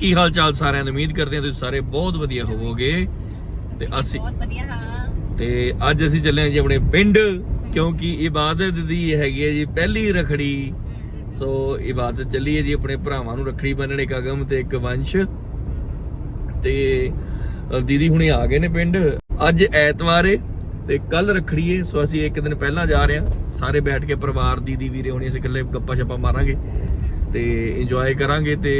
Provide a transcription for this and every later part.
ਕੀ ਹਾਲ ਚਾਲ ਸਾਰਿਆਂ ਦੀ ਉਮੀਦ ਕਰਦੇ ਹਾਂ ਤੁਸੀਂ ਸਾਰੇ ਬਹੁਤ ਵਧੀਆ ਹੋਵੋਗੇ। ਤੇ ਅਸੀਂ ਬਹੁਤ ਵਧੀਆ ਹਾਂ। ਤੇ ਅੱਜ ਅਸੀਂ ਚੱਲੇ ਹਾਂ ਜੀ ਆਪਣੇ ਪਿੰਡ ਕਿਉਂਕਿ ਇਬਾਦਤ ਦੀ ਹੈਗੀ ਹੈ ਜੀ ਪਹਿਲੀ ਰਖੜੀ। ਸੋ ਇਬਾਦਤ ਚੱਲੀ ਹੈ ਜੀ ਆਪਣੇ ਭਰਾਵਾਂ ਨੂੰ ਰਖੜੀ ਬੰਨਣ ਇੱਕ ਅਗਮ ਤੇ ਇੱਕ ਵੰਸ਼। ਤੇ ਦੀਦੀ ਹੁਣੇ ਆ ਗਏ ਨੇ ਪਿੰਡ। ਅੱਜ ਐਤਵਾਰ ਏ ਤੇ ਕੱਲ ਰਖੜੀ ਏ ਸੋ ਅਸੀਂ ਇੱਕ ਦਿਨ ਪਹਿਲਾਂ ਜਾ ਰਹੇ ਹਾਂ। ਸਾਰੇ ਬੈਠ ਕੇ ਪਰਿਵਾਰ ਦੀਦੀ ਵੀਰੇ ਹੁਣੇ ਅਸੀਂ ਇਕੱਲੇ ਗੱਪਾ ਛੱਪਾ ਮਾਰਾਂਗੇ। ਤੇ ਇੰਜੋਏ ਕਰਾਂਗੇ ਤੇ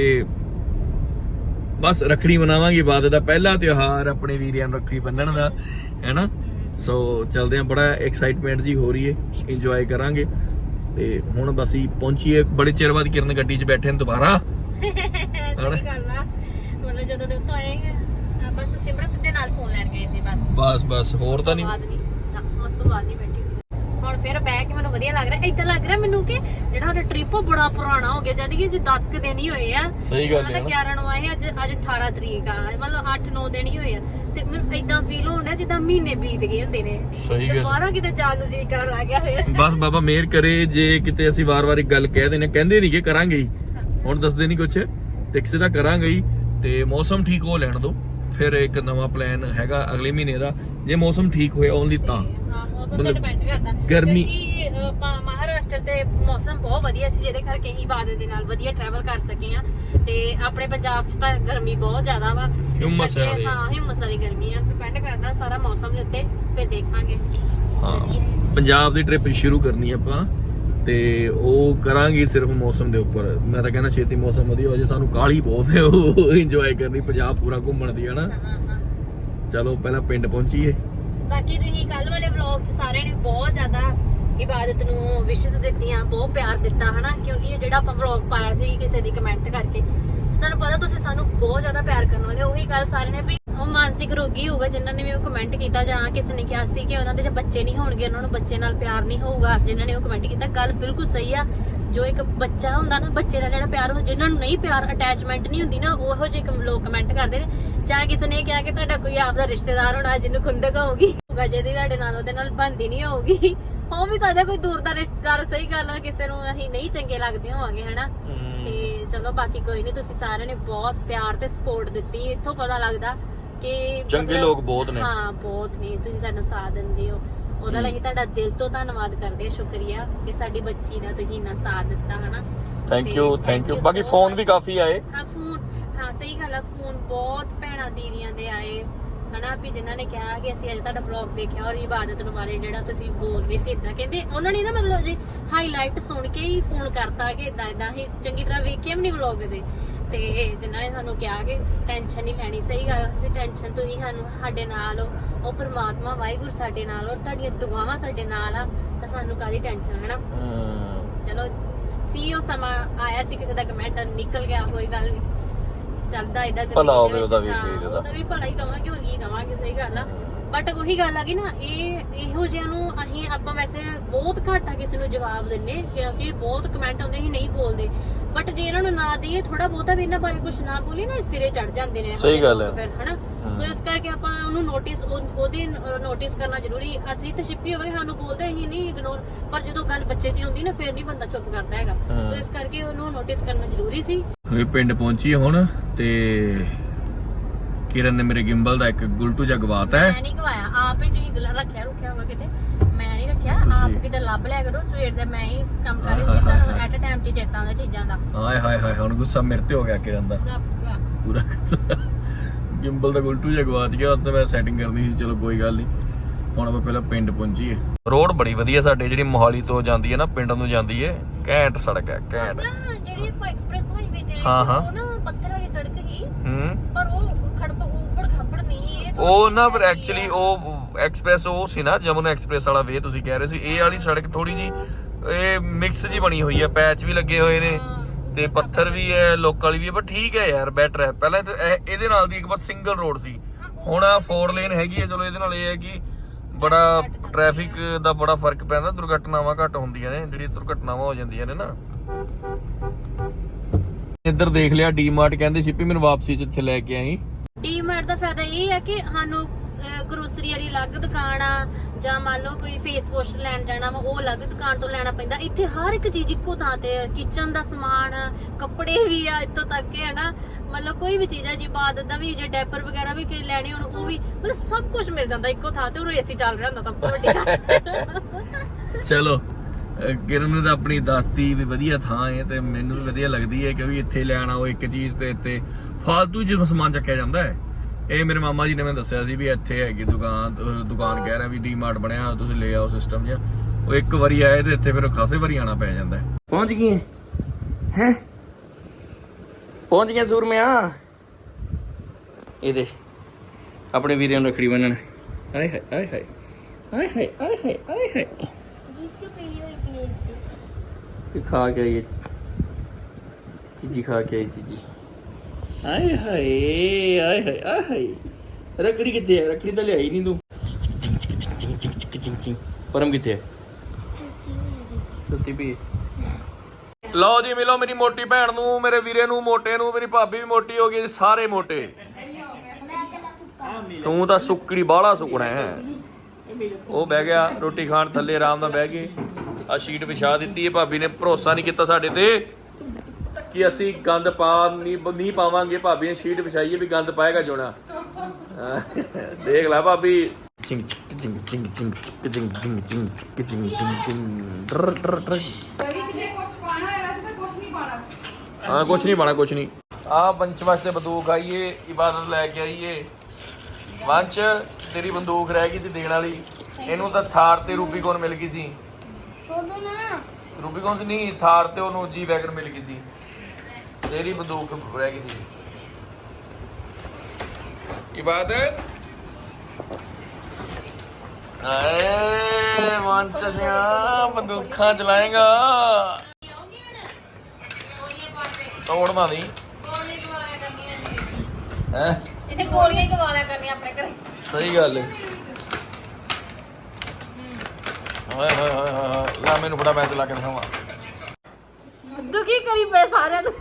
ਬਸ ਰਖੜੀ ਮਨਾਵਾਂਗੇ ਇਬਾਦਤ ਦਾ ਪਹਿਲਾ ਤਿਉਹਾਰ ਆਪਣੇ ਵੀਰਿਆਂ ਨੂੰ ਰਖੜੀ ਬੰਨਣ ਦਾ ਹੈਨਾ? ਸੋ ਚਲਦੇ ਆ ਬੜਾ ਐਕਸਾਈਟਮੈਂਟ ਜੀ ਹੋ ਰਹੀ ਏ ਇੰਜੋਏ ਕਰਾਂਗੇ। ਤੇ ਹੁਣ ਬਸ ਹੀ ਪਹੁੰਚੀਏ ਬੜੇ ਚਿਰ ਬਾਅਦ ਕਿਰਨ ਗੱਡੀ 'ਚ ਬੈਠੇ ਨੇ ਦੁਬਾਰਾ। ਸਹੀ ਗੱਲ ਆ। ਮਤਲਬ ਜਦੋਂ ਦੇ ਉੱਤੋਂ ਆਏ ਬਸ ਸਿਮਰਤ ਦੇ ਨਾਲ ਫੋਨ ਲੈਣ ਗਏ ਸੀ ਬਸ। ਬਸ ਬਸ ਹੋਰ ਤਾਂ ਨਹੀਂ? ਉਸ ਤੋਂ ਬਾਅਦ ਨਹੀਂ ਹੁਣ ਫਿਰ ਬਹਿ ਕੇ ਮੈਨੂੰ ਵਧੀਆ ਲੱਗ ਰਿਹਾ। ਇਦਾਂ ਲੱਗ ਰਿਹਾ ਮੈਨੂੰ ਕਿ ਜਿਹੜਾ ਸਾਡਾ ਟ੍ਰਿਪ ਬੜਾ ਪੁਰਾਣਾ ਹੋ ਗਿਆ ਜਦ ਕਿ ਜੇ 10 ਕੁ ਦਿਨ ਹੀ ਹੋਏ ਆ। ਸਹੀ ਗੱਲ ਹੈ ਦਾ 11 ਨੂੰ ਆਏ ਅੱਜ ਅੱਜ 18 ਤਰੀਕ ਆ। ਮਤਲਬ 8-9 ਦਿਨ ਹੀ ਹੋਏ ਆ। ਤੇ ਮੈਨੂੰ ਇਦਾਂ ਫੀਲ ਹੁੰਦਾ ਜਿੱਦਾਂ ਮਹੀਨੇ ਬੀਤ ਗਏ ਹੁੰਦੇ ਨੇ। ਸਹੀ ਗੱਲ। ਦੁਬਾਰਾ ਕਿਤੇ ਜਾਣ ਨੂੰ ਜੀ ਕਰਨ ਲੱਗ ਗਿਆ ਫਿਰ ਬਸ ਬਾਬਾ ਮਿਹਰ ਕਰੇ ਜੇ ਕਿਤੇ ਅਸੀਂ ਵਾਰ-ਵਾਰ ਇੱਕ ਗੱਲ ਕਹਿ ਦੇਣੇ ਕਹਿੰਦੇ ਨਹੀਂ ਕਿ ਕਰਾਂਗੇ ਹੀ। ਹੁਣ ਦੱਸਦੇ ਨਹੀਂ ਕੁਛ। ਤੇ ਕਿਸੇ ਦਾ ਕਰਾਂਗੇ ਹੀ। ਤੇ ਮੌਸਮ ਠੀਕ ਹੋ ਲੈਣ ਦੋ। ਫਿਰ ਇੱਕ ਨਵਾਂ ਪਲਾਨ ਹੈਗਾ ਅਗਲੇ ਮਹੀਨੇ ਦਾ। ਜੇ ਮੌਸਮ ਠੀਕ ਹੋਇਆ ਓਨਲੀ ਤਾਂ। ਮੌਸਮ ਤੇ ਮਤਲਬ ਡਿਪੈਂਡ ਕਰਦਾ। ਗਰਮੀ- ਮਹਾਰਾਸ਼ਟਰ ਤੇ ਮੌਸਮ ਬਹੁਤ ਵਧੀਆ ਸੀ ਜਿਹਦੇ ਕਰਕੇ ਹੀ ਬਾਦਲ ਦੇ ਨਾਲ ਵਧੀਆ ਟਰੈਵਲ ਕਰ ਸਕੇ ਆ ਤੇ ਆਪਣੇ ਪੰਜਾਬ 'ਚ ਤਾਂ ਗਰਮੀ ਬਹੁਤ ਜ਼ਿਆਦਾ ਵਾ। ਹਿਊਮਸ ਉਹਦੀ। ਹਾਂ ਹਿਊਮਸ ਵਾਲੀ ਗਰਮੀ ਆ। ਡਿਪੈਂਡ ਕਰਦਾ ਸਾਰਾ ਮੌਸਮ ਦੇ ਉੱਤੇ ਫਿਰ ਦੇਖਾਂਗੇ। ਹਾਂ ਪੰਜਾਬ ਦੀ ਟ੍ਰਿਪ ਸ਼ੁਰੂ ਕਰਨੀ ਆਪਾਂ ਤੇ ਉਹ ਕਰਾਂਗੇ ਸਿਰਫ ਮੌਸਮ ਦੇ ਉੱਪਰ। ਮੈਂ ਤਾਂ ਕਹਿੰਦਾ ਛੇਤੀ ਮੌਸਮ ਵਧੀਆ ਹੋ ਜੇ ਸਾਨੂੰ ਕਾਲੀ ਬਹੁਤ ਹੈ ਉਹ ਇੰਜੋਏ ਕਰਨੀ ਪੰਜਾਬ ਪੂਰਾ ਘੁੰਮਣ ਦੀ ਹਨਾ? ਚਲੋ ਪਹਿਲਾਂ ਪਿੰਡ ਪਹੁੰਚੀਏ। ਬਾਕੀ ਤੁਸੀਂ ਕੱਲ ਵਾਲੇ ਵਲੌਗ 'ਚ ਸਾਰਿਆਂ ਨੇ ਬਹੁਤ ਜ਼ਿਆਦਾ ਇਬਾਦਤ ਨੂੰ ਵਿਸ਼ੇਸ ਦਿੱਤੀਆਂ, ਬਹੁਤ ਪਿਆਰ ਦਿੱਤਾ, ਹਨਾ? ਕਿਉਂਕਿ ਜਿਹੜਾ ਆਪਾਂ ਵਲੌਗ ਪਾਇਆ ਸੀ ਕਿਸੇ ਦੀ ਕਮੈਂਟ ਕਰਕੇ, ਸਾਨੂੰ ਪਤਾ ਤੁਸੀਂ ਸਾਨੂੰ ਬਹੁਤ ਜ਼ਿਆਦਾ ਪਿਆਰ ਕਰਨ ਵਾਲੇ ਉਹੀ ਗੱਲ ਸਾਰਿਆਂ ਨੇ ਵੀ ਉਹ ਮਾਨਸਿਕ ਰੋਗੀ ਹੋਊਗਾ ਜਿਨ੍ਹਾਂ ਨੇ ਵੀ ਉਹ ਕਮੈਂਟ ਕੀਤਾ ਜਾਂ ਕਿਸੇ ਨੇ ਕਿਹਾ ਸੀ ਕਿ ਉਹਨਾਂ ਦੇ ਜੇ ਬੱਚੇ ਨਹੀਂ ਹੋਣਗੇ ਉਹਨਾਂ ਨੂੰ ਬੱਚੇ ਨਾਲ ਪਿਆਰ ਨਹੀਂ ਹੋਊਗਾ ਜਿਨ੍ਹਾਂ ਨੇ ਉਹ ਕਮੈਂਟ ਕੀਤਾ ਗੱਲ ਬਿਲਕੁਲ ਸਹੀ ਆ। ਜੋ ਇੱਕ ਬੱਚਾ ਹੁੰਦਾ ਨਾ ਬੱਚੇ ਦਾ ਜਿਹੜਾ ਪਿਆਰ ਹੋ ਜਿਨ੍ਹਾਂ ਨੂੰ ਨਹੀਂ ਪਿਆਰ ਅਟੈਚਮੈਂਟ ਨਹੀਂ ਹੁੰਦੀ ਨਾ ਉਹੋ ਜਿਹੇ ਲੋਕ ਕਮੈਂਟ ਕਰਦੇ ਨੇ। ਜਾਂ ਕਿਸੇ ਨੇ ਕਿਹਾ ਕਿ ਤੁਹਾਡਾ ਕੋਈ ਆਪਦਾ ਰਿਸ਼ਤੇਦਾਰ ਹੋਣਾ ਜਿਹਨੂੰ ਖੁੰਦਕ ਹੋਊਗੀ ਹੋਊਗਾ ਜਿਹਦੀ ਤੁਹਾਡੇ ਨਾਲ ਉਹਦੇ ਨਾਲ ਬੰਦੀ ਨਹੀਂ ਹੋਊਗੀ। ਉਹ ਵੀ ਸਾਡਾ ਕੋਈ ਦੂਰ ਦਾ ਰਿਸ਼ਤੇਦਾਰ ਸਹੀ ਗੱਲ ਆ ਕਿਸੇ ਨੂੰ ਅਸੀਂ ਨਹੀਂ ਚੰਗੇ ਲੱਗਦੇ ਹੋਵਾਂਗੇ ਹਨਾ? ਤੇ ਚਲੋ ਬਾਕੀ ਕੋਈ ਨਹੀਂ ਤੁਸੀਂ ਸਾਰਿਆਂ ਨੇ ਬਹੁਤ ਪਿਆਰ ਤੇ ਸਪੋਰਟ ਦਿੱਤੀ ਇੱਥੋਂ ਪਤਾ ਲੱਗਦਾ। ਕਿ ਚੰਗੇ ਮਤਲਬ- ਲੋਕ ਬਹੁਤ ਨੇ। ਹਾਂ ਬਹੁਤ ਨੇ ਤੁਸੀਂ ਸਾਡਾ ਸਾਥ ਦਿੰਦੇ ਹੋ। ਉਹਦਾ ਲਈ ਤੁਹਾਡਾ ਦਿਲ ਤੋਂ ਧੰਨਵਾਦ ਕਰਦੇ ਹਾਂ ਸ਼ੁਕਰੀਆ ਕਿ ਸਾਡੀ ਬੱਚੀ ਦਾ ਤੁਸੀਂ ਇੰਨਾ ਸਾਥ ਦਿੱਤਾ ਹਨਾ। ਥੈਂਕ ਤੇ you thank thank you you ਬਾਕੀ so ਫੋਨ ਵੀ much. ਕਾਫੀ ਆਏ। ਹਾਂ ਫੋਨ ਹਾਂ ਸਹੀ ਗੱਲ ਆ ਫੋਨ ਬਹੁਤ ਭੈਣਾਂ ਦੀਦੀਆਂ ਦੇ ਆਏ। ਹਨਾ ਵੀ ਜਿਨ੍ਹਾਂ ਨੇ ਕਿਹਾ ਕਿ ਅਸੀਂ ਅੱਜ ਤੁਹਾਡਾ ਬਲੌਗ ਦੇਖਿਆ ਔਰ ਇਬਾਦਤ ਨੂੰ ਬਾਰੇ ਜਿਹੜਾ ਤੁਸੀਂ ਬੋਲ ਰਹੇ ਸੀ ਇਦਾਂ ਕਹਿੰਦੇ ਉਹਨਾਂ ਨੇ ਨਾ ਮਤਲਬ ਜੀ ਹਾਈਲਾਈਟ ਸੁਣ ਕੇ ਹੀ ਫੋਨ ਕਰਤਾ ਕਿ ਇਦਾਂ ਇਦਾਂ ਹੀ ਚੰਗੀ ਤਰ੍ਹਾਂ ਵੇਖਿਆ ਵੀ ਨਹੀਂ ਬਲੌਗ ਦੇ। ਤੇ ਜਿਨ੍ਹਾਂ ਨੇ ਸਾਨੂੰ ਕਿਹਾ ਕਿ ਟੈਨਸ਼ਨ ਨਹੀਂ ਲੈਣੀ ਸਹੀ ਗੱਲ ਤੁਸੀਂ ਟੈਨਸ਼ਨ ਤੁਸੀਂ ਸਾਨੂੰ ਸਾਡੇ ਨਾਲ ਹੋ ਉਹ ਪ੍ਰਮਾਤਮਾ ਵਾਹਿਗੁਰੂ ਸਾਡੇ ਨਾਲ ਔਰ ਤੁਹਾਡੀਆਂ ਦੁਆਵਾਂ ਸਾਡੇ ਨਾਲ ਆ ਤਾਂ ਸਾਨੂੰ ਕਾਦੀ ਟੈਨਸ਼ਨ ਹਨਾ? ਹਮ, ਚਲੋ ਸੀ ਉਹ ਸਮਾਂ ਆਇਆ ਸੀ ਕਿਸੇ ਦਾ ਕਮੈਂਟ ਨਿਕਲ ਗਿਆ ਕੋਈ ਗੱਲ ਨਹੀਂ। ਚੱਲਦਾ ਇਦਾਂ ਭਲਾ ਹੋਵੇ ਉਹਦਾ ਵੀ, ਉਹਦਾ। ਵੀ ਭਲਾ ਹੀ ਕਵਾਂਗੇ ਹੋਰ ਕੀ ਕਵਾਂਗੇ ਸਹੀ ਗੱਲ ਆ। ਬਟ ਉਹੀ ਗੱਲ ਆ ਗਈ ਨਾ ਇਹ ਇਹੋ ਜਿਹਿਆਂ ਨੂੰ ਅਸੀਂ ਆਪਾਂ ਵੈਸੇ ਬਹੁਤ ਘੱਟ ਆ ਕਿਸੇ ਨੂੰ ਜਵਾਬ ਦਿੰਨੇ ਕਿਉਂਕਿ ਬਹੁਤ ਕਮੈਂਟ ਆਉਂਦੇ ਸੀ ਨਹੀਂ ਬੋਲਦੇ। ਬਟ ਜੇ ਇਹਨਾਂ ਨੂੰ ਨਾ ਦਈਏ ਥੋੜਾ ਬਹੁਤਾ ਵੀ ਇਹਨਾਂ ਬਾਰੇ ਕੁਝ ਨਾ ਬੋਲੀ ਨਾ ਸਿਰੇ ਚੜ ਜਾਂਦੇ ਨੇ। ਸਹੀ ਗੱਲ ਹੈ। ਫਿਰ ਹਨਾ। ਸੋ ਇਸ ਕਰਕੇ ਆਪਾਂ ਉਹਨੂੰ ਨੋਟਿਸ ਉਹਦੇ ਨੋਟਿਸ ਕਰਨਾ ਜ਼ਰੂਰੀ। ਅਸੀਂ ਤੇ ਛਿੱਪੀ ਹੋਵੇ ਸਾਨੂੰ ਬੋਲਦੇ ਅਸੀਂ ਨਹੀਂ ਇਗਨੋਰ ਪਰ ਜਦੋਂ ਗੱਲ ਬੱਚੇ ਦੀ ਹੁੰਦੀ ਨਾ ਫਿਰ ਨਹੀਂ ਬੰਦਾ ਚੁੱਪ ਕਰਦਾ ਹੈਗਾ। ਸੋ ਇਸ ਕਰਕੇ ਉਹਨੂੰ ਨੋਟਿਸ ਕਰਨਾ ਜ਼ਰੂਰੀ ਸੀ। ਵੀ ਪਿੰਡ ਪਹੁੰਚੀ ਹੁਣ ਤੇ ਕਿਰਨ ਨੇ ਮੇਰੇ ਗਿੰਬਲ ਦਾ ਇੱਕ ਗੁਲਟੂ ਜਿਹਾ ਗਵਾਤਾ ਹੈ। ਮੈਂ ਨਹੀਂ ਗਵਾਇਆ। ਆਪ ਹੀ ਤੁਸੀਂ ਗਲਾ ਰੱਖਿਆ ਰੁਕਿਆ ਹੋਗਾ ਕਿਤੇ। ਰੱਖਿਆ ਤੁਸੀਂ- ਆਪ ਕਿਤੇ ਲੱਭ ਲਿਆ ਕਰੋ ਸਵੇਰ ਦੇ ਮੈਂ ਹੀ ਕੰਮ ਕਰ ਰਹੀ ਸੀ ਹਾਏ ਤੁਹਾਨੂੰ। ਐਟ ਅ ਟਾਈਮ ਤੇ ਚੇਤਾ ਆਉਂਦਾ ਚੀਜ਼ਾਂ ਦਾ। ਹਾਏ ਹਾਏ ਹਾਏ ਹੁਣ ਗੁੱਸਾ ਮੇਰੇ ਤੇ ਹੋ ਗਿਆ ਕਿਰਨ ਦਾ ਪੂਰਾ ਪੂਰਾ। ਪੂਰਾ ਗੁੱਸਾ। ਗਿੰਬਲ ਦਾ ਗੁਲਟੂ ਜਿਹਾ ਗਵਾਚ ਗਿਆ ਤਾਂ ਮੈਂ ਸੈਟਿੰਗ ਕਰਨੀ ਸੀ ਚਲੋ ਕੋਈ ਗੱਲ ਨਹੀਂ ਹੁਣ ਆਪਾਂ ਪਹਿਲਾਂ ਪਿੰਡ ਪਹੁੰਚੀਏ। ਰੋਡ ਬੜੀ ਵਧੀਆ ਸਾਡੇ ਜਿਹੜੀ ਮੋਹਾਲੀ ਤੋਂ ਜਾਂਦੀ ਹੈ ਨਾ ਪਿੰਡ ਨੂੰ ਜਾਂਦੀ ਹੈ ਘੈਂਟ ਸੜਕ ਹੈ ਘੈਂਟ। ਨਾ ਜਿਹੜੀ ਆਪਾਂ ਐਕਸਪ੍ਰੈਸ ਹਾਈਵੇ ਤੇ ਆਈ ਹਾਂ, ਸੀ ਹਾਂ। ਉਹ ਨਾ ਪੱਥਰ ਵਾਲੀ ਸੜਕ ਹੀ ਹੂੰ। ਪਰ ਉਹ ਖੜਪ ਉੱਪੜ ਖੱਪੜ ਨਹੀਂ ਇਹ ਉਹ ਨਾ ਫਿਰ ਐਕਚੁਅਲੀ ਉਹ ਐਕਸਪ੍ਰੈਸ ਉਹ ਸੀ ਨਾ, ਜਮਨ ਐਕਸਪ੍ਰੈਸ ਵਾਲਾ ਵੇ ਤੁਸੀਂ ਕਹਿ ਰਹੇ ਸੀ, ਇਹ ਵਾਲੀ ਸੜਕ ਥੋੜੀ ਜੀ ਇਹ ਮਿਕਸ ਜੀ ਬਣੀ ਹੋਈ ਹੈ ਪੈਚ ਵੀ ਲੱਗੇ ਹੋਏ ਨੇ ਤੇ ਪੱਥਰ ਵੀ ਹੈ ਲੋਕਲ ਵਾਲੀ ਵੀ ਹੈ ਪਰ ਠੀਕ ਹੈ ਯਾਰ ਬੈਟਰ ਹੈ ਪਹਿਲਾਂ ਇਹਦੇ ਨਾਲ ਦੀ ਇੱਕ ਬਸ ਸਿੰਗਲ ਰੋਡ ਸੀ। ਹੁਣ ਆ 4 ਲੇਨ ਹੈਗੀ ਹੈ ਚਲੋ ਇਹਦੇ ਨਾਲ ਇਹ ਹੈ ਕਿ ਬੜਾ ਟ੍ਰੈਫਿਕ ਦਾ ਬੜਾ ਫ਼ਰਕ ਪੈਂਦਾ, ਦੁਰਘਟਨਾਵਾਂ ਘੱਟ ਹੁੰਦੀਆਂ ਨੇ ਜਿਹੜੀ ਦੁਰਘਟਨਾਵਾਂ ਹੋ ਜਾਂਦੀਆਂ ਨੇ ਨਾ। ਇੱਧਰ ਦੇਖ ਲਿਆ ਡੀਮਾਰਟ ਕਹਿੰਦੇ ਸਿਪੀ ਮੈਨੂੰ ਵਾਪਸੀ ਚ ਇੱਥੇ ਲੈ ਕੇ ਆਈ। ਡੀਮਾਰਟ ਦਾ ਫਾਇਦਾ ਇਹ ਹੈ ਕਿ ਸਾਨੂੰ ਗਰੋਸਰੀ ਵਾਲੀ ਅਲੱਗ ਦੁਕਾਨ ਆ, ਜਾਂ ਮੰਨ ਲਓ ਕੋਈ ਫੇਸ ਵਾਸ਼ ਲੈਣ ਜਾਣਾ ਵਾ, ਉਹ ਅਲੱਗ ਦੁਕਾਨ ਤੋਂ ਲੈਣਾ ਪੈਂਦਾ। ਇੱਥੇ ਹਰ ਇੱਕ ਚੀਜ਼ ਇੱਕੋ ਥਾਂ ਤੇ ਕਿਚਨ ਦਾ ਸਮਾਨ, ਕੱਪੜੇ ਵੀ ਆ ਇੱਥੋਂ ਤੱਕ ਕਿ ਹਨਾ ਮਤਲਬ ਕੋਈ ਵੀ ਚੀਜ਼ ਹੈ ਜੀ ਬਾਦ ਦਾ ਵੀ, ਜੇ ਡੈਪਰ ਵਗੈਰਾ ਵੀ ਕੋਈ ਲੈਣੇ ਹੋਣ, ਉਹ ਵੀ ਮਤਲਬ ਸਭ ਕੁਝ ਮਿਲ ਜਾਂਦਾ ਇੱਕੋ ਥਾਂ ਤੇ, ਉਹ ਏਸੀ ਚੱਲ ਰਿਹਾ ਹੁੰਦਾ ਸਭ ਤੋਂ ਵੱਡੀ ਗੱਲ। ਚਲੋ, ਅਹ, ਕਿਰਨ ਨੇ ਆਪਣੀ ਦੱਸਤੀ ਵੀ ਵਧੀਆ ਥਾਂ ਹੈ ਤੇ ਮੈਨੂੰ ਵੀ ਵਧੀਆ ਲੱਗਦੀ ਹੈ ਕਿਉਂਕਿ ਇੱਥੇ ਲੈਣ ਆਓ ਇੱਕ ਚੀਜ਼ ਤੇ ਇੱਥੇ ਫਾਲਤੂ ਜਿਹਾ ਸਮਾਨ ਚੱਕਿਆ ਜਾਂਦਾ ਹੈ। ਇਹ ਮੇਰੇ ਮਾਮਾ ਜੀ ਨੇ ਮੈਨੂੰ ਦੱਸਿਆ ਸੀ ਵੀ ਇੱਥੇ ਹੈਗੀ ਦੁਕਾਨ ਦੁਕਾਨ ਕਹਿ ਰਿਹਾ ਵੀ ਡੀਮਾਰਟ ਬਣਿਆ ਤੁਸੀਂ ਲੈ ਆਓ ਸਿਸਟਮ ਜਿਹਾ। ਉਹ ਇੱਕ ਵਾਰੀ ਆਏ ਤੇ ਇੱਥੇ ਫਿਰ ਖਾਸੇ ਵਾਰੀ ਆਣਾ ਪੈ ਜਾਂਦਾ ਪਹੁੰਚ ਗਏ ਹੈ? ਪਹੁੰਚ ਗਏ ਸੂਰਮਿਆ? ਇਹ ਦੇ ਆਪਣੇ ਵੀਰਿਆਂ ਨੂੰ ਰੱਖੜੀ ਬੰਨਣ। ਆਏ ਹਾਏ ਆਏ ਹਾਏ ਆਏ ਹਾਏ ਆਏ ਹਾਏ ਆਏ ਹਾਏ। ਜੀ ਕਿਉਂ ਪਈ ਹੋਈ ਇਹ ਖਾ ਕੇ ਆਈ ਚੀਜੀ ਖਾ ਕੇ ਆਈ ਚੀਜੀ ਆਏ ਹਾਏ ਆਏ ਹਾਏ ਆਏ ਹਾਏ। ਰਕੜੀ ਕਿੱਥੇ ਹੈ? ਰਕੜੀ ਤਾਂ ਲਿਆਈ ਨਹੀਂ ਤੂੰ। ਪਰਮ ਕਿੱਥੇ ਹੈ? ਸੁੱਤੀ ਪਈ ਲਓ ਜੀ, ਮਿਲੋ ਮੇਰੀ ਮੋਟੀ ਭੈਣ ਨੂੰ, ਮੇਰੇ ਵੀਰੇ ਨੂੰ, ਮੋਟੇ ਨੂੰ, ਮੇਰੀ ਭਾਬੀ ਵੀ ਮੋਟੀ ਹੋ ਗਈ ਸਾਰੇ ਮੋਟੇ। ਤੂੰ ਤਾਂ ਸੁੱਕੜੀ ਬਾਹਲਾ ਸੁੱਕਣਾ ਹੈ। ਉਹ ਬਹਿ ਗਿਆ, ਰੋਟੀ ਖਾਣ ਥੱਲੇ, ਆਰਾਮ ਨਾਲ ਬਹਿ ਗਏ ਆ ਸ਼ੀਟ ਵਿਛਾ ਦਿੱਤੀ ਹੈ, ਭਾਬੀ ਨੇ, ਭਰੋਸਾ ਨਹੀਂ ਕੀਤਾ ਸਾਡੇ ਤੇ। ਕਿ ਅਸੀਂ ਗੰਦ ਪਾ ਨਹੀਂ ਨਹੀਂ ਪਾਵਾਂਗੇ ਭਾਬੀ ਨੇ ਸ਼ੀਟ ਵਿਛਾਈ ਹੈ ਵੀ ਗੰਦ ਪਾਏਗਾ ਜੋਣਾ ਦੇਖ ਲੈ ਭਾਬੀ ਚਿੰਗ ਚਿੰਗ ਚਿੰਗ ਚਿੰਗ ਚਿੰਗ ਚਿੰਗ ਚਿੰਗ ਚਿੰਗ ਚਿੰਗ ਚਿੰਗ ਚਿੰਗ ਚਿੰਗ ਡਰ ਡਰ ਡਰ ਹਾਂ ਕੁਛ ਨਹੀਂ ਪਾਣਾ ਕੁਛ ਨਹੀਂ ਆ ਬੰਚ ਵਾਸਤੇ ਬੰਦੂਕ ਆਈਏ ਇਬਾਦਤ ਲੈ ਕੇ ਆਈਏ ਵੰਸ਼ ਤੇਰੀ ਬੰਦੂਕ ਰਹਿ ਗਈ ਸੀ ਦੇਣ ਵਾਲੀ ਇਹਨੂੰ ਤਾਂ ਥਾਰ ਤੇ ਰੂਬੀਕੌਨ ਮਿਲ ਗਈ ਸੀ ਰੂਬੀਕੌਨ ਸੀ ਨਹੀਂ ਥਾਰ ਤੇ ਉਹਨੂੰ ਜੀ ਵੈਗਨ ਮਿਲ ਗਈ ਸੀ ਤੇਰੀ ਬੰਦੂਕ ਰਹਿ ਗਈ ਸੀ। ਇਬਾਦਤ ਆਏ ਵੰਸ਼ ਸਿਆ ਬੰਦੂਕਾਂ ਚਲਾਏਗਾ। ਤੋੜ ਨਾ ਦੀ ਹੈ? ਇੱਥੇ ਗੋਲੀਆਂ ਹੀ ਗਵਾ ਲਿਆ ਕਰਨੀਆਂ ਆਪਣੇ ਘਰੇ। ਸਹੀ ਗੱਲ ਹੈ ਹਾਏ ਹਾਏ ਹਾਏ ਹਾਏ ਹਾਏ। ਲੈ ਮੈਨੂੰ ਬੜਾ ਮੈਚ ਲਾ ਕੇ ਦਿਖਾਵਾ। ਦੁਖੀ ਕਰੀ ਪਏ ਸਾਰਿਆਂ ਨੂੰ?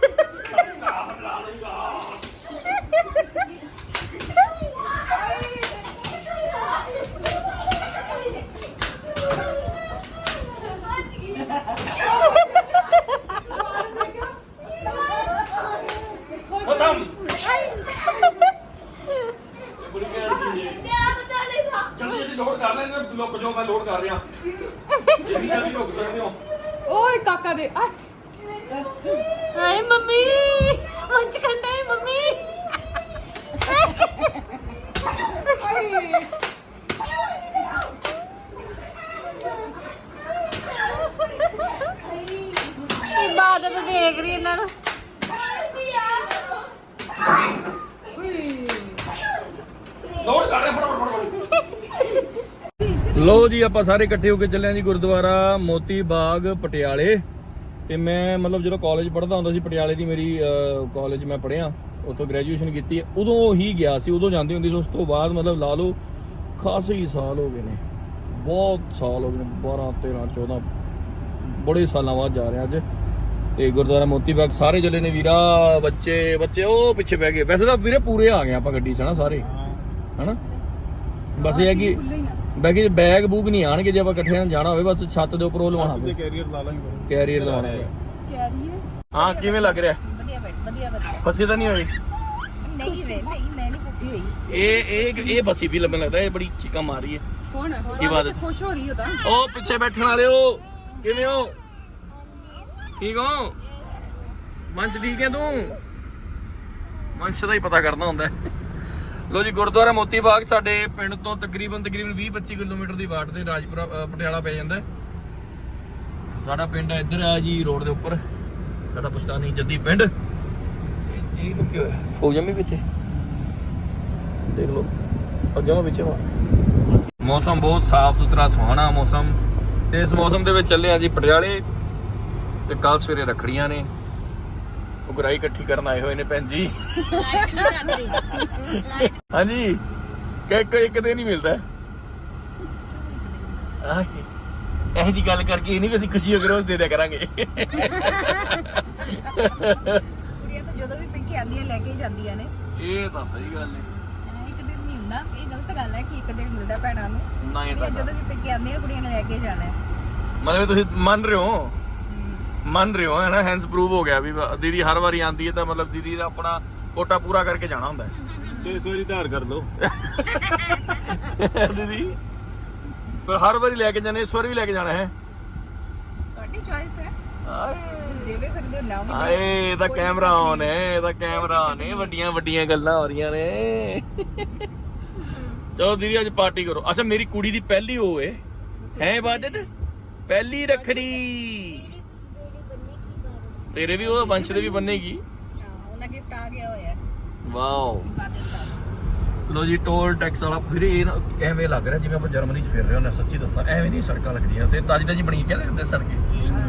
ਲੁੱਕ ਜਾਓ ਮੈਂ ਲੋਡ ਕਰ ਰਿਹਾ ਜਲਦੀ ਜਲਦੀ ਲੁੱਕ ਸਕਦੇ ਹੋ ਓਏ ਕਾਕਾ ਦੇ ਆ ਹਾਏ ਮੰਮੀ ਪੰਜ ਘੰਟੇ ਇਬਾਦਤ ਦੇਖ ਰਹੀ ਇਹਨਾਂ ਨੂੰ। ਲੋ ਜੀ ਆਪਾਂ ਸਾਰੇ ਇਕੱਠੇ ਹੋ ਕੇ ਚੱਲੇ ਆਂ ਜੀ ਗੁਰਦੁਆਰਾ ਮੋਤੀ ਬਾਗ ਪਟਿਆਲੇ। ਤੇ ਮੈਂ ਮਤਲਬ ਜਦੋਂ ਕਾਲਜ ਪੜ੍ਹਦਾ ਹੁੰਦਾ ਸੀ ਪਟਿਆਲੇ ਦੀ ਮੇਰੀ ਕਾਲਜ ਮੈਂ ਪੜ੍ਹਿਆ ਉੱਥੋਂ ਗ੍ਰੈਜੂਏਸ਼ਨ ਕੀਤੀ ਉਦੋਂ ਹੀ ਗਿਆ ਸੀ ਉਦੋਂ ਜਾਂਦੇ ਹੁੰਦੇ ਸੀ ਉਸ ਤੋਂ ਬਾਅਦ ਮਤਲਬ ਲਾ ਲਓ ਖਾਸੇ ਹੀ ਸਾਲ ਹੋ ਗਏ ਨੇ। ਬਹੁਤ ਸਾਲ ਹੋ ਗਏ ਨੇ 12 13 14 ਬੜੇ ਸਾਲਾਂ ਬਾਅਦ ਜਾ ਰਹੇ ਅੱਜ। ਤੇ ਗੁਰਦੁਆਰਾ ਮੋਤੀ ਬਾਗ ਸਾਰੇ ਜਲੇ ਨੇ ਵੀਰਾ ਬੱਚੇ ਬੱਚੇ ਉਹ ਪਿੱਛੇ ਬਹਿ ਗਏ। ਵੈਸੇ ਤਾਂ ਵੀਰੇ ਪੂਰੇ ਆ ਗਏ ਆਪਾਂ ਗੱਡੀ 'ਚ ਨਾ ਸਾਰੇ? ਹਨਾ? ਬਸ ਇਹ ਹੈ ਕਿ ਬਾਕੀ ਜੇ ਬੈਗ ਬੂਗ ਨਹੀਂ ਆਣਗੇ ਜੇ ਆਪਾਂ ਇਕੱਠੇ ਨਾਲ ਜਾਣਾ ਹੋਵੇ ਬਸ ਛੱਤ ਦੇ ਉੱਪਰ ਉਹ ਲਵਾਉਣਾ ਪਵੇ ਕੈਰੀਅਰ ਲਾ ਲਾਂਗੇ ਕੈਰੀਅਰ ਲਵਾਉਣਾ ਪਵੇ ਕੈਰੀ ਹੈ ਹਾਂ ਕਿਵੇਂ ਲੱਗ ਰਿਹਾ? ਵਧੀਆ ਬੈਠ ਵਧੀਆ ਵਧੀਆ। ਫਸੀ ਤਾਂ ਨਹੀਂ ਹੋਈ? ਨਹੀਂ ਵੇ ਨਹੀਂ ਮੈਂ ਨਹੀਂ ਫਸੀ ਹੋਈ। ਇਹ ਇਹ ਇਹ ਫਸੀ ਵੀ ਲੱਭਣ ਲੱਗਦਾ ਇਹ ਬੜੀ ਚੀਕਾਂ ਮਾਰ ਰਹੀ ਹੈ। ਕੌਣ ਹੈ ਇਬਾਦਤ। ਖੁਸ਼ ਹੋ ਰਹੀ ਹੋ? ਤਾਂ ਉਹ ਪਿੱਛੇ ਬੈਠਣ ਵਾਲੇ ਹੋ ਕਿਵੇਂ ਹੋ? ਠੀਕ ਹੋ? ਮੰਚ ਠੀਕ ਹੈ ਤੂੰ? ਮੰਚ ਦਾ ਹੀ ਪਤਾ ਕਰਨਾ ਹੁੰਦਾ। ਹੈ। ਲੋ ਜੀ ਗੁਰਦੁਆਰਾ ਮੋਤੀ ਬਾਗ ਸਾਡੇ ਪਿੰਡ ਤੋਂ ਤਕਰੀਬਨ ਤਕਰੀਬਨ 20 25 ਕਿਲੋਮੀਟਰ ਦੀ ਬਾਟ ਤੇ ਰਾਜਪੁਰਾ ਪਟਿਆਲਾ ਪੈ ਜਾਂਦਾ। ਸਾਡਾ ਪਿੰਡ ਹੈ ਇੱਧਰ ਆ ਜੀ ਰੋਡ ਦੇ ਉੱਪਰ। ਸਾਡਾ ਪੁਸਤਾਨੀ ਜੱਦੀ ਪਿੰਡ। ਇਹ ਇਹ ਲੁਕਿਆ ਹੋਇਆ। ਫੌਜਾਂ ਵੀ ਪਿੱਛੇ? ਦੇਖ ਲਓ ਅੱਗੇ ਪਿੱਛੇ ਵਾ। ਮੌਸਮ ਬਹੁਤ ਸਾਫ਼ ਸੁਥਰਾ ਸੁਹਾਣਾ ਮੌਸਮ। ਤੇ ਇਸ ਮੌਸਮ ਦੇ ਵਿੱਚ ਚੱਲੇ ਆ ਜੀ ਪਟਿਆਲੇ। ਤੇ ਕੱਲ ਸਵੇਰੇ ਰੱਖੜੀਆਂ ਨੇ। ਉਗਰਾਈ ਇਕੱਠੀ ਕਰਨ ਆਏ ਹੋਏ ਨੇ ਭੈਣ ਜੀ। ਲਾਈਟ ਨਹੀਂ ਜਾਂਦੀ ਹਾਂਜੀ। ਇੱਕ ਦਿਨ ਹੀ ਮਿਲਦਾ। ਆਹ। ਇਹ ਜੀ ਗੱਲ ਕਰਕੇ ਇਹ ਨਹੀਂ ਵੀ ਅਸੀਂ ਖੁਸ਼ੀ ਹੋ ਕੇ ਰੋਜ਼ ਦੇ ਦਿਆ ਕਰਾਂਗੇ। ਕੁੜੀਆਂ ਤਾਂ ਜਦੋਂ ਵੀ ਪਿੱਕੇ ਆਂਦੀਆਂ ਲੈ ਕੇ ਹੀ ਜਾਂਦੀਆਂ ਨੇ। ਇਹ ਤਾਂ ਸਹੀ ਗੱਲ ਹੈ ਐਂ ਇੱਕ ਦਿਨ ਨਹੀਂ ਹੁੰਦਾ। ਇਹ ਗਲਤ ਗੱਲ ਹੈ ਕਿ ਇੱਕ ਦਿਨ ਮਿਲਦਾ ਭੈਣਾਂ ਨੂੰ। ਨਾ ਇਹ ਕੁੜੀਆਂ ਤਾਂ ਜਦੋਂ ਵੀ ਪਿੱਕੇ ਆਂਦੀਆਂ ਨੇ ਕੁੜੀਆਂ ਨੇ ਲੈ ਕੇ ਜਾਣਾ ਹੈ। ਮਤਲਬ ਤੁਸੀਂ ਮੰਨ ਰਹੇ ਹੋ? ਮੰਨ ਰਹੇ ਹੋ ਹੈ ਨਾ? ਹੈਂਸ ਪ੍ਰੂਵ ਹੋ ਗਿਆ ਵੀ ਦੀਦੀ ਹਰ ਵਾਰੀ ਆਂਦੀ ਹੈ ਤਾਂ ਮਤਲਬ ਦੀਦੀ ਦਾ ਆਪਣਾ ਕੋਟਾ ਪੂਰਾ ਕਰਕੇ ਜਾਣਾ ਹੁੰਦਾ ਹੈ। ਤੇ ਇਸ ਵਾਰੀ ਧਾਰ ਕਰ ਲਓ। ਦੀਦੀ ਪਰ ਹਰ ਵਾਰੀ ਲੈ ਕੇ ਜਾਣੇ ਇਸ ਵਾਰੀ ਵੀ ਲੈ ਕੇ ਜਾਣਾ ਹੈ। ਤੁਹਾਡੀ ਚੋਇਸ ਹੈ। ਤੁਸੀਂ ਦੇ ਵੀ ਸਕਦੇ ਹੋ ਨਾ ਵੀ ਆਏ ਇਹਦਾ ਕੈਮਰਾ ਆਨ ਹੈ ਇਹਦਾ ਕੈਮਰਾ ਆਨ ਹੈ। ਵੱਡੀਆਂ ਵੱਡੀਆਂ ਗੱਲਾਂ ਹੋ ਰਹੀਆਂ ਨੇ। ਚਲੋ ਦੀਦੀ ਅੱਜ ਪਾਰਟੀ ਕਰੋ। ਅੱਛਾ ਮੇਰੀ ਕੁੜੀ ਦੀ ਪਹਿਲੀ ਹੋਵੇ ਹੈ ਇਬਾਦਤ? ਪਹਿਲੀ ਰਖੜੀ। ਤੇਰੇ ਵੀ ਉਹ ਵੰਸ਼ ਦੇ ਵੀ ਬੰਨੇਗੀ। ਹਾਂ, ਉਹਨਾਂ ਗਿਫਟ ਆ ਗਿਆ ਹੋਇਆ। ਵਾਓ। ਲੋ ਜੀ ਟੋਲ ਟੈਕਸ ਵਾਲਾ ਫਿਰ ਇਹ ਨਾ ਐਵੇਂ ਲੱਗ ਰਿਹਾ ਜਿਵੇਂ ਆਪਾਂ ਜਰਮਨੀ 'ਚ ਫਿਰ ਰਹੇ ਹੁੰਦੇ ਹਾਂ, ਸੱਚੀ ਦੱਸਾਂ ਐਵੇਂ ਨਹੀਂ ਸੜਕਾਂ ਲੱਗਦੀਆਂ ਤੇ ਤਾਜੀ ਤਾਜੀ ਬਣੀ ਕਿਆ ਲੱਗਦੇ ਸੜਕੇ?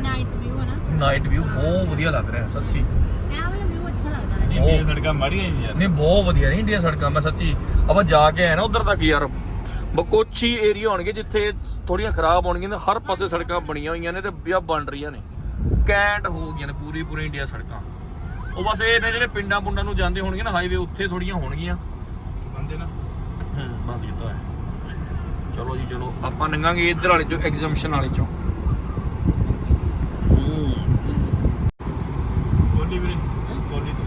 ਨਾਈਟ ਵਿਊ ਹੈ ਨਾ। ਨਾਈਟ ਵਿਊ ਬਹੁਤ ਵਧੀਆ ਲੱਗ ਰਿਹਾ ਸੱਚੀ। ਇਹ ਵਾਲਾ ਵਿਊ ਅੱਛਾ ਲੱਗਦਾ ਹੈ। ਇੰਡੀਆ ਦੀ ਸੜਕਾਂ ਮਾੜੀਆਂ ਹੀ ਯਾਰ ਨਹੀਂ ਬਹੁਤ ਵਧੀਆ ਨੇ ਇੰਡੀਆ ਸੜਕਾਂ ਮੈਂ ਸੱਚੀ ਆਪਾਂ ਜਾ ਕੇ ਆਏ ਨਾ ਉਧਰ ਤੱਕ ਯਾਰ। ਬਕੋਚੀ ਏਰੀਆ ਹੋਣਗੇ ਜਿੱਥੇ ਥੋੜੀਆਂ ਖਰਾਬ ਹੋਣਗੀਆਂ ਤੇ ਹਰ ਪਾਸੇ ਸੜਕਾਂ ਬਣੀਆਂ ਹੋਈਆਂ ਨੇ ਤੇ ਬਣ ਰਹੀਆਂ ਨੇ। ਕੈਂਟ ਹੋ ਗਈਆਂ ਨੇ ਪੂਰੀ ਪੂਰੀ ਇੰਡੀਆ ਸੜਕਾਂ। ਉਹ ਬਸ ਇਹ ਨੇ ਜਿਹੜੇ ਪਿੰਡਾਂ ਪੁੰਡਾਂ ਨੂੰ ਜਾਂਦੇ ਹੋਣਗੇ ਨਾ ਹਾਈਵੇ ਉੱਥੇ ਥੋੜੀਆਂ ਹੋਣਗੀਆਂ। ਬੰਦੇ ਨਾ। ਹੂੰ ਬੰਦ ਕੀਤਾ ਹੈ ਚਲੋ ਜੀ ਚਲੋ। ਆਪਾਂ ਲੰਘਾਂਗੇ ਇੱਧਰ ਵਾਲੇ ਚੋਂ ਐਗਜ਼ੈਂਪਸ਼ਨ ਵਾਲੇ ਚੋਂ। ਹੂੰ। ਕੋਲੀ ਵੀਰੇ ਕੋਲੀ ਤੋਂ।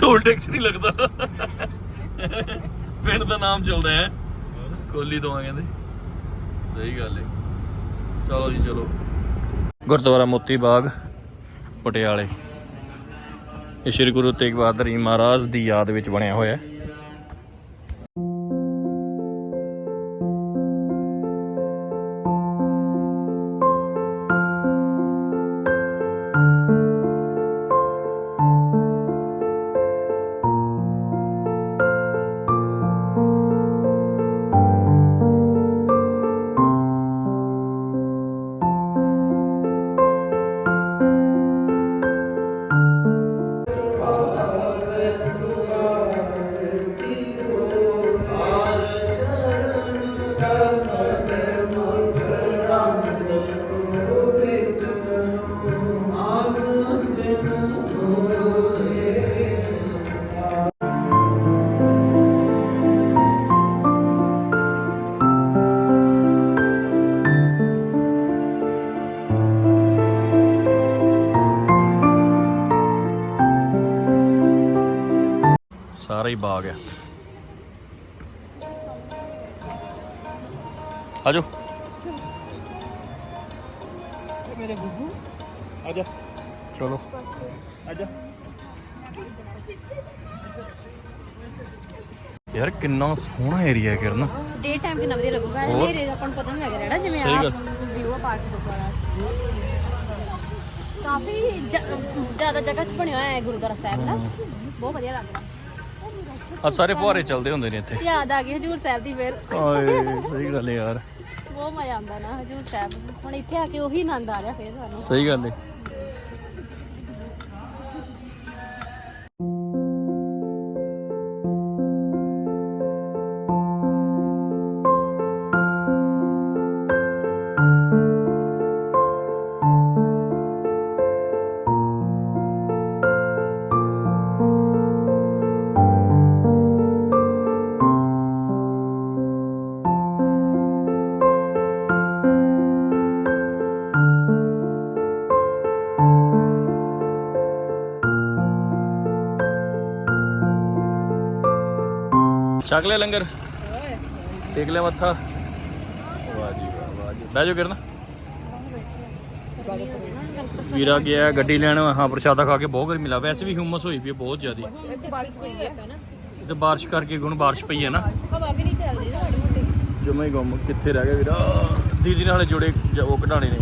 ਟੋਲ ਟੈਕਸ ਨਹੀਂ ਲੱਗਦਾ। ਪਿੰਡ ਦਾ ਨਾਮ ਚੱਲਦਾ ਹੈ। ਕੋਲੀ ਤੋਂ ਆ ਕਹਿੰਦੇ। ਸਹੀ ਗੱਲ ਹੈ ਚਲੋ ਜੀ, ਚਲੋ। ਗੁਰਦੁਆਰਾ ਮੋਤੀ ਬਾਗ, ਪਟਿਆਲੇ। ਇਹ ਸ੍ਰੀ ਗੁਰੂ ਤੇਗ ਬਹਾਦਰ ਜੀ ਮਹਾਰਾਜ ਦੀ ਯਾਦ ਵਿੱਚ ਬਣਿਆ ਹੋਇਆ ਹੈ। ਹੀ ਬਾਗ ਹੈ ਆਜੋ। ਮੇਰੇ ਗੁੱਗੂ। ਆ ਜਾ ਚਲੋ। ਆ ਜਾ ਯਾਰ ਕਿੰਨਾ ਸੋਹਣਾ ਏਰੀਆ ਹੈ ਕਿਰਨ। ਡੇ ਟਾਈਮ ਕਿੰਨਾ ਵਧੀਆ ਲੱਗੂਗਾ। ਹੋਰ? ਹਨੇਰੇ ਦਾ ਆਪਾਂ ਨੂੰ ਪਤਾ ਨਹੀਂ ਲੱਗ ਰਿਹਾ ਜਿਵੇਂ ਸਹੀ ਆ ਗੱਲ। ਵਿਊ ਆ ਪਾਰਕ ਗੁਰਦੁਆਰਾ ਕਾਫੀ ਜ- ਜ਼ਿਆਦਾ ਜਗ੍ਹਾ 'ਚ ਬਣਿਆ ਹੋਇਆ ਹੈ ਗੁਰਦੁਆਰਾ ਸਾਹਿਬ ਦਾ ਬਹੁਤ ਵਧੀਆ ਲੱਗਦਾ। ਆ ਸਾਰੇ ਫੁਹਾਰੇ ਚੱਲਦੇ ਹੁੰਦੇ ਨੇ ਇੱਥੇ। ਯਾਦ ਆ ਗਈ ਹਜੂਰ ਸਾਹਿਬ ਦੀ ਫੇਰ। ਓਏ ਸਹੀ ਗੱਲ ਹੈ ਯਾਰ। ਬਹੁਤ ਮਜ਼ਾ ਆਉਂਦਾ ਨਾ ਹਜੂਰ ਸਾਹਿਬ ਹੁਣ ਇੱਥੇ ਆ ਕੇ ਉਹੀ ਆਨੰਦ ਆ ਰਿਹਾ ਫੇਰ ਸਾਨੂੰ। ਸਹੀ ਗੱਲ ਹੈ ਛਕ ਲਿਆ ਲੰਗਰ। ਟੇਕ ਲਿਆ ਮੱਥਾ। ਵਾਹ ਜੀ ਵਾਹ ਵਾਹ ਜੀ ਬਹਿ ਜਾਓ ਕਿਰਨ। ਵੀਰਾ ਗਿਆ, ਗੱਡੀ ਲੈਣ। ਹਾਂ, ਪ੍ਰਸ਼ਾਦਾ ਖਾ ਕੇ ਬਹੁਤ ਗਰਮੀ ਲਾ ਵੈਸੇ ਵੀ ਹਿਊਮਸ ਹੋਈ ਪਈ ਹੈ ਬਹੁਤ ਜ਼ਿਆਦੀ। ਬਾਰਿਸ਼ ਤੇ ਬਾਰਿਸ਼ ਕਰਕੇ ਗੁਣ ਬਾਰਿਸ਼ ਪਈ ਹੈ ਨਾ। ਹਵਾ ਵੀ ਨਹੀਂ ਚੱਲ ਰਹੀ ਜਮਾ ਹੀ ਗੁੰਮ। ਕਿੱਥੇ ਰਹਿ ਗਿਆ ਵੀਰਾ? ਦੀਦੀ ਨਾਲ ਜੁੜੇ ਉਹ ਕਢਾਣੇ ਨੇ।